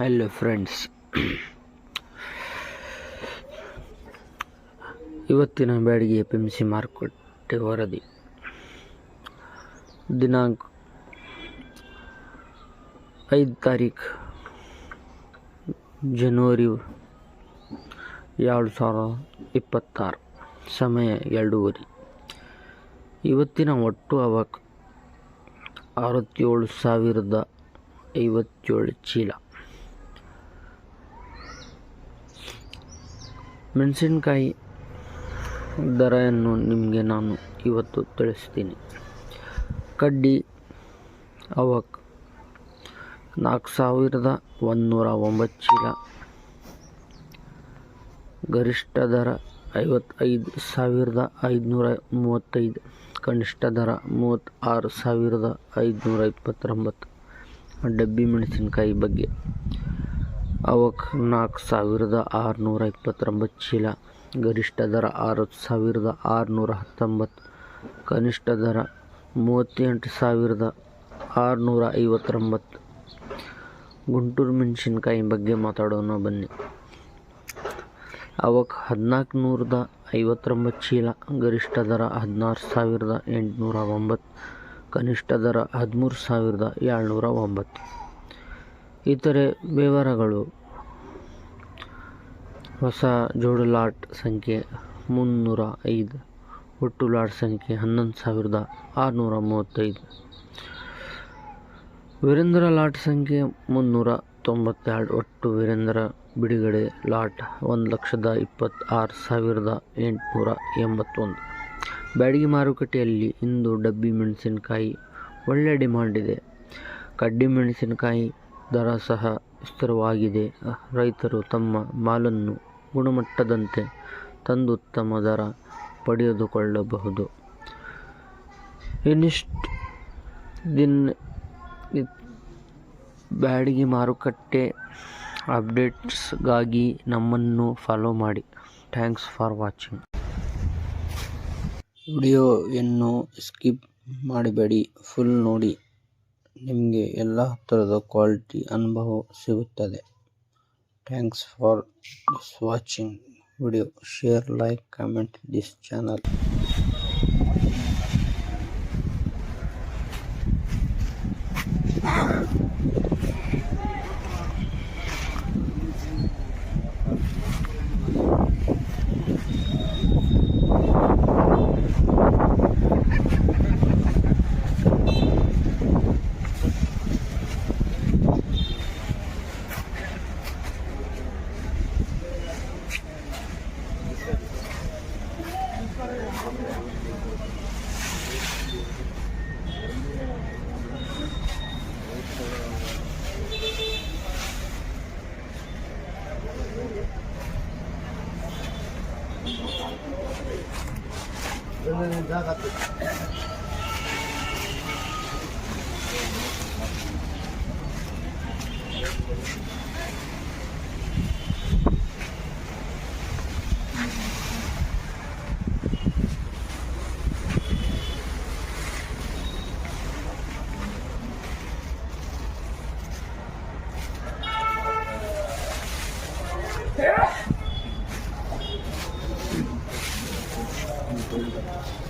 Hello friends ಇವತ್ತಿನ Byadgi P M C ಮಾರುಕಟ್ಟೆ ವರದಿ. ದಿನಾಂಕ ಐದು ತಾರೀಕು ಜನವರಿ ಎರಡು ಸಾವಿರ ಇಪ್ಪತ್ತಾರು, ಸಮಯ ಎರಡೂವರೆ. ಇವತ್ತಿನ ಒಟ್ಟು ಅವಕ್ ಅರವತ್ತೇಳು ಸಾವಿರದ ಐವತ್ತೇಳು ಚೀಲ. ಮೆಣಸಿನ್ಕಾಯಿ ದರವನ್ನು ನಿಮಗೆ ನಾನು ಇವತ್ತು ತಿಳಿಸ್ತೀನಿ. ಕಡ್ಡಿ, ಅವಕ್, ನಾಲ್ಕು ಸಾವಿರದ ಒಂದುನೂರ ಒಂಬತ್ತು ಚೀಲ. ಗರಿಷ್ಠ ದರ ಐವತ್ತೈದು ಸಾವಿರದ ಐದುನೂರ ಮೂವತ್ತೈದು. ಕನಿಷ್ಠ ದರ ಮೂವತ್ತಾರು ಸಾವಿರದ ಐದುನೂರ ಇಪ್ಪತ್ತೊಂಬತ್ತು. ಡಬ್ಬಿ ಮೆಣಸಿನಕಾಯಿ ಬಗ್ಗೆ. ಅವಕ್ ನಾಲ್ಕು ಸಾವಿರದ ಆರುನೂರ ಇಪ್ಪತ್ತೊಂಬತ್ತು ಚೀಲ, ಗರಿಷ್ಠ ದರ ಆರು ಸಾವಿರದ ಆರುನೂರ ಹತ್ತೊಂಬತ್ತು, ಕನಿಷ್ಠ ದರ ಮೂವತ್ತೆಂಟು ಸಾವಿರದ ಆರುನೂರ ಐವತ್ತೊಂಬತ್ತು. ಗುಂಟೂರು ಮೆಣಸಿನ್ಕಾಯಿ ಬಗ್ಗೆ ಮಾತಾಡೋಣ ಬನ್ನಿ. ಅವಕ್ ಹದಿನಾಲ್ಕು ನೂರದ ಐವತ್ತೊಂಬತ್ತು ಚೀಲ, ಗರಿಷ್ಠ ದರ ಹದಿನಾರು ಸಾವಿರದ ಎಂಟುನೂರ ಒಂಬತ್ತು, ಕನಿಷ್ಠ ದರ ಹದಿಮೂರು ಸಾವಿರದ ಏಳ್ನೂರ ಒಂಬತ್ತು. ಇತರೆ ವಿವರಗಳು ಹೊಸ ಜೋಡು ಲಾಟ್ ಸಂಖ್ಯೆ ಮುನ್ನೂರ ಐದು. ಒಟ್ಟು ಲಾಟ್ ಸಂಖ್ಯೆ ಹನ್ನೊಂದು ಸಾವಿರದ ಆರುನೂರ ಮೂವತ್ತೈದು. ವೀರೇಂದ್ರ ಲಾಟ್ ಸಂಖ್ಯೆ ಮುನ್ನೂರ ತೊಂಬತ್ತೆರಡು. ಒಟ್ಟು ವೀರೇಂದ್ರ ಬಿಡುಗಡೆ ಲಾಟ್ ಒಂದು ಲಕ್ಷದ ಇಪ್ಪತ್ತಾರು ಸಾವಿರದ ಎಂಟುನೂರ ಎಂಬತ್ತೊಂದು. ಬ್ಯಾಡಗಿ ಮಾರುಕಟ್ಟೆಯಲ್ಲಿ ಇಂದು ಡಬ್ಬಿ ಮೆಣಸಿನಕಾಯಿ ಒಳ್ಳೆ ಡಿಮಾಂಡ್ ಇದೆ. ಕಡ್ಡಿ ಮೆಣಸಿನಕಾಯಿ ದರ ಸಹ ಸ್ಥಿರವಾಗಿದೆ. ರೈತರು ತಮ್ಮ ಮಾಲನ್ನು ಗುಣಮಟ್ಟದಂತೆ ತಂದು ಉತ್ತಮ ದರ ಪಡೆದುಕೊಳ್ಳಬಹುದು. ಇನ್ನಿಷ್ಟು ದಿನ ಬ್ಯಾಡಗಿ ಮಾರುಕಟ್ಟೆ ಅಪ್ಡೇಟ್ಸ್ಗಾಗಿ ನಮ್ಮನ್ನು ಫಾಲೋ ಮಾಡಿ. Thanks for watching. ವಿಡಿಯೋವನ್ನು ಸ್ಕಿಪ್ ಮಾಡಬೇಡಿ. ಫುಲ್ ನೋಡಿ. ನಿಮಗೆ ಎಲ್ಲ ಥರದ ಕ್ವಾಲಿಟಿ ಅನುಭವ ಸಿಗುತ್ತದೆ. Thanks for this watching video share like comment this channel 上がってた。Yeah.